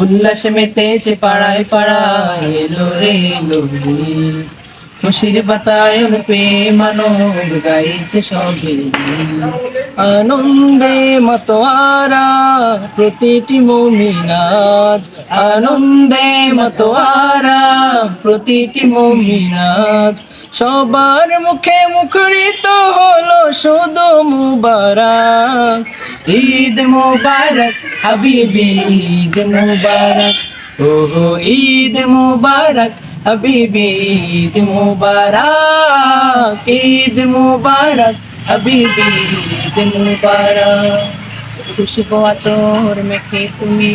উল্লাসে মেতেছে পাড়ায় পাড়ায় এলো রে এলো রে খুশির বাতায়ন পে মানব গাইছে সবে। আনন্দে মতোয়ারা প্রতিটি মমিনাজ। আনন্দে মতোয়ারা প্রতিটি মমিনাজ। সবার মুখে মুখরিত হলো শুধু মুবারক। ঈদ মুবারক, হাবিবি, ঈদ মুবারক। ওহো, ঈদ মুবারক, হাবিবি, ঈদ মুবারক। ঈদ মুবারক, হাবিবি, ঈদ মুবারক। খুশবু আতর মেখে তুমি,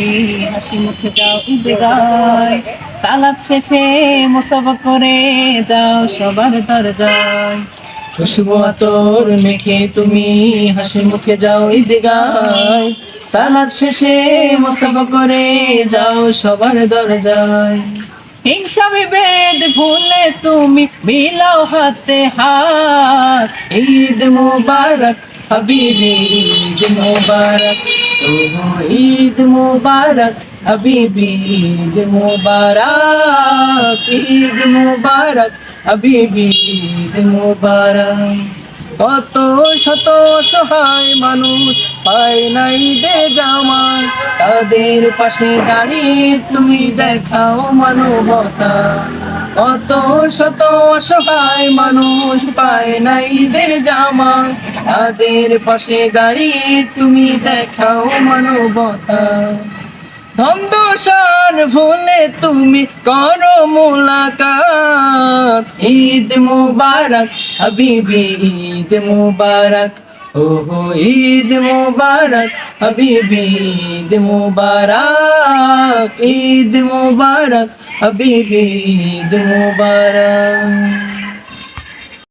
হাসি মুখে যাও ঈদগায়। সালাদ শেষে মোসাব করে যাও সবার দরজায়। খুশবু আতর মেখে তুমি হাসি মুখে যাও ঈদগায় সালাদ শেষে মোসাব করে যাও সবার দরজায়। হিংসা বিভেদ ভুলে তুমি মিলাও হাতে হাত। ঈদ মুবারক হাবিবি ঈদ মুবারক। ঈদ মুবারক হাবিবি ঈদ মুবারক ঈদ মুবারক ঈদ মুবারক। কত শত সহায় মানুষ পায় নাই দে জামাই, তাদের পাশে দাঁড়িয়ে তুমি দেখাও মানবতা। কত শত অসহায় মানুষ পায় নাই দের জামা তাদের পাশে দাঁড়িয়ে তুমি দেখাও মানবতা। ধন্দশান ভুলে তুমি করো মুলাকাত। ঈদ মুবারক, হাবিবি, ঈদ মুবারক। ওহো, ঈদ মুবারক, হাবিবি, ঈদ মুবারক। ঈদ মুবারক, হাবিবি, ঈদ মুবারক।